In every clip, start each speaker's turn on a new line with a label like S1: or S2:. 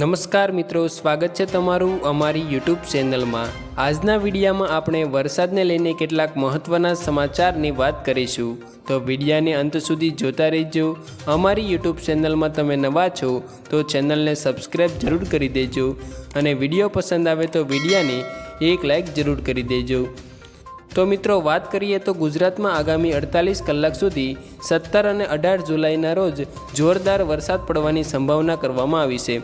S1: નમસ્કાર મિત્રો, સ્વાગત છે તમારું અમારી યુટ્યુબ ચેનલમાં. આજના વિડીયામાં આપણે વરસાદને લઈને કેટલાક મહત્ત્વના સમાચારની વાત કરીશું. તો વિડીયાને અંત સુધી જોતા રહેજો. અમારી યુટ્યુબ ચેનલમાં તમે નવા છો, તો ચેનલને સબસ્ક્રાઈબ જરૂર કરી દેજો. અને વીડિયો પસંદ આવે તો વિડીયાને એક લાઇક જરૂર કરી દેજો. તો મિત્રો, વાત કરીએ તો ગુજરાતમાં આગામી અડતાલીસ કલાક સુધી સત્તર અને અઢાર જુલાઈના રોજ જોરદાર વરસાદ પડવાની સંભાવના કરવામાં આવી છે.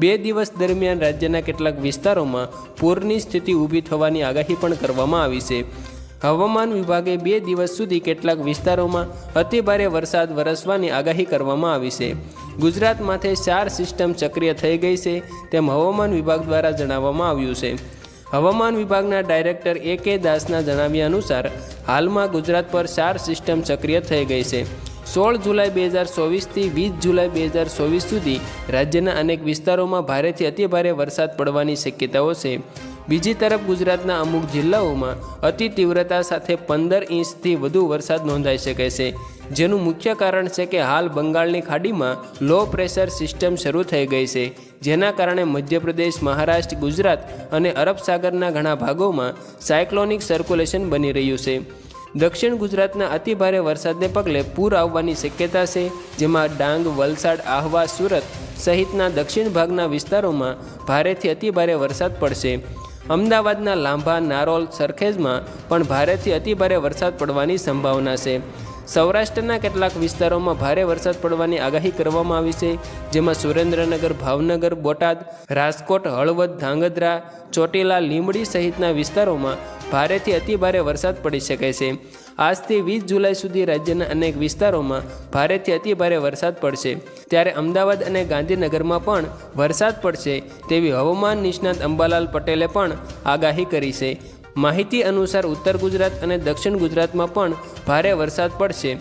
S1: બે દિવસ દરમિયાન રાજ્યના કેટલાક વિસ્તારોમાં પૂરની સ્થિતિ ઊભી થવાની આગાહી પણ કરવામાં આવી છે. હવામાન વિભાગે બે દિવસ સુધી કેટલાક વિસ્તારોમાં અતિભારે વરસાદ વરસવાની આગાહી કરવામાં આવી છે. ગુજરાત માથે ચાર સિસ્ટમ સક્રિય થઈ ગઈ છે, તેમ હવામાન વિભાગ દ્વારા જણાવવામાં આવ્યું છે. હવામાન વિભાગના ડાયરેક્ટર એ કે દાસના જણાવ્યા અનુસાર, હાલમાં ગુજરાત પર ચાર સિસ્ટમ સક્રિય થઈ ગઈ છે. સોળ જુલાઈ બે હજાર ચોવીસથી વીસ જુલાઈ બે હજાર ચોવીસ સુધી રાજ્યના અનેક વિસ્તારોમાં ભારેથી અતિભારે વરસાદ પડવાની શક્યતાઓ છે. બીજી તરફ ગુજરાતના અમુક જિલ્લાઓમાં અતિ તીવ્રતા સાથે પંદર ઇંચથી વધુ વરસાદ નોંધાઈ શકે છે. જેનું મુખ્ય કારણ છે કે હાલ બંગાળની ખાડીમાં લો પ્રેશર સિસ્ટમ શરૂ થઈ ગઈ છે. જેના કારણે મધ્યપ્રદેશ, મહારાષ્ટ્ર, ગુજરાત અને અરબ સાગરના ઘણા ભાગોમાં સાયક્લોનિક સર્ક્યુલેશન બની રહ્યું છે. દક્ષિણ ગુજરાતના અતિભારે વરસાદને પગલે પૂર આવવાની શક્યતા છે, જેમાં ડાંગ, વલસાડ, આહવા, સુરત સહિતના દક્ષિણ ભાગના વિસ્તારોમાં ભારેથી અતિભારે વરસાદ પડશે. અમદાવાદના લાંભા, નારોલ, સરખેજમાં પણ ભારેથી અતિભારે વરસાદ પડવાની સંભાવના છે. સૌરાષ્ટ્રના કેટલાક વિસ્તારોમાં ભારે વરસાદ પડવાની આગાહી કરવામાં આવી છે, જેમાં સુરેન્દ્રનગર, ભાવનગર, બોટાદ, રાજકોટ, હળવદ, ધાંગધ્રા, ચોટીલા, લીંબડી સહિતના વિસ્તારોમાં ભારેથી અતિભારે વરસાદ પડી શકે છે. આજથી વીસ જુલાઈ સુધી રાજ્યના અનેક વિસ્તારોમાં ભારેથી અતિભારે વરસાદ પડશે. ત્યારે અમદાવાદ અને ગાંધીનગરમાં પણ વરસાદ પડશે તેવી હવામાન નિષ્ણાત અંબાલાલ પટેલે પણ આગાહી કરી છે. માહિતી અનુસાર ઉત્તર ગુજરાત અને દક્ષિણ ગુજરાતમાં પણ ભારે વરસાદ પડશે.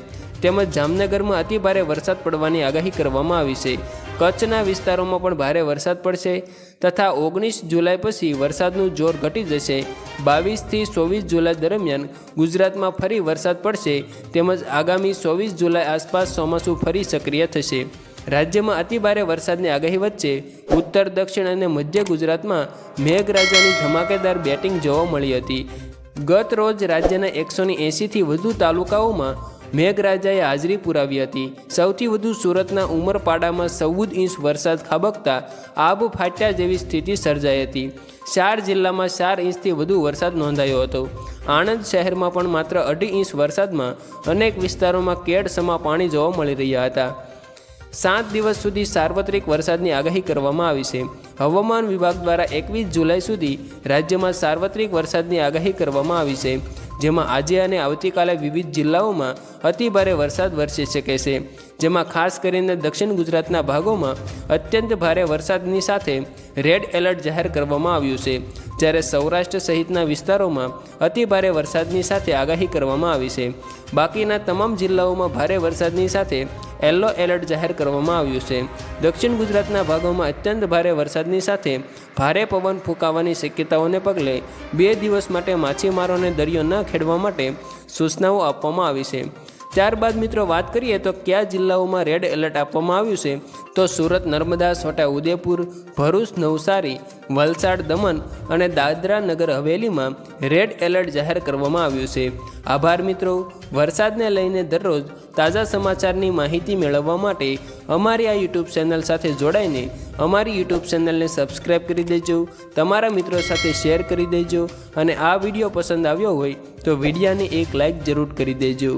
S1: તેમજ જામનગરમાં અતિભારે વરસાદ પડવાની આગાહી કરવામાં આવી છે. કચ્છના વિસ્તારોમાં પણ ભારે વરસાદ પડશે તથા ઓગણીસ જુલાઈ પછી વરસાદનું જોર ઘટી જશે. બાવીસથી ચોવીસ જુલાઈ દરમિયાન ગુજરાતમાં ફરી વરસાદ પડશે તેમજ આગામી ચોવીસ જુલાઈ આસપાસ ચોમાસું ફરી સક્રિય થશે. રાજ્યમાં અતિભારે વરસાદની આગાહી વચ્ચે ઉત્તર, દક્ષિણ અને મધ્ય ગુજરાતમાં મેઘરાજાની ધમાકેદાર બેટિંગ જોવા મળી હતી. ગત રોજ રાજ્યના એકસોની એંસીથી વધુ તાલુકાઓમાં મેઘરાજાએ હાજરી પુરાવી હતી. સૌથી વધુ સુરતના ઉમરપાડામાં ચૌદ ઇંચ વરસાદ ખાબકતા આબ ફાટ્યા જેવી સ્થિતિ સર્જાઈ હતી. ચાર જિલ્લામાં ચાર ઇંચથી વધુ વરસાદ નોંધાયો હતો. આણંદ શહેરમાં પણ માત્ર અઢી ઇંચ વરસાદમાં અનેક વિસ્તારોમાં કેડસમાં પાણી જોવા મળી રહ્યા હતા. સાત દિવસ સુધી સાર્વત્રિક વરસાદની આગાહી કરવામાં આવી છે. હવામાન વિભાગ દ્વારા એકવીસ જુલાઈ સુધી રાજ્યમાં સાર્વત્રિક વરસાદની આગાહી કરવામાં આવી છે. જેમાં આજે અને આવતીકાલે વિવિધ જિલ્લાઓમાં અતિભારે વરસાદ વરસી શકે છે. જેમાં ખાસ કરીને દક્ષિણ ગુજરાતના ભાગોમાં અત્યંત ભારે વરસાદની સાથે રેડ એલર્ટ જાહેર કરવામાં આવ્યું છે. જ્યારે સૌરાષ્ટ્ર સહિતના વિસ્તારોમાં અતિભારે વરસાદની સાથે આગાહી કરવામાં આવી છે. બાકીના તમામ જિલ્લાઓમાં ભારે વરસાદની સાથે યલો એલર્ટ જાહેર કરવામાં આવ્યું છે. દક્ષિણ ગુજરાતના ભાગોમાં અત્યંત ભારે વરસાદની સાથે ભારે પવન ફૂંકાવાની શક્યતાઓને પગલે બે દિવસ માટે માછીમારોને દરિયો ન ખેડવા માટે સૂચનાઓ આપવામાં આવી છે. ત્યારબાદ મિત્રો વાત કરીએ તો કયા જિલ્લાઓમાં રેડ એલર્ટ આપવામાં આવ્યું છે? તો સુરત, નર્મદા, છોટા ઉદયપુર ભરૂચ, નવસારી, વલસાડ, દમણ અને દાદરા નગર હવેલીમાં રેડ એલર્ટ જાહેર કરવામાં આવ્યું છે. આભાર મિત્રો. વરસાદને લઈને દરરોજ તાજા સમાચારની માહિતી મેળવવા માટે અમારી આ યુટ્યુબ ચેનલ સાથે જોડાઈને અમારી યુટ્યુબ ચેનલને સબસ્ક્રાઈબ કરી દેજો. તમારા મિત્રો સાથે શેર કરી દેજો અને આ વીડિયો પસંદ આવ્યો હોય તો વિડીયાને એક લાઈક જરૂર કરી દેજો.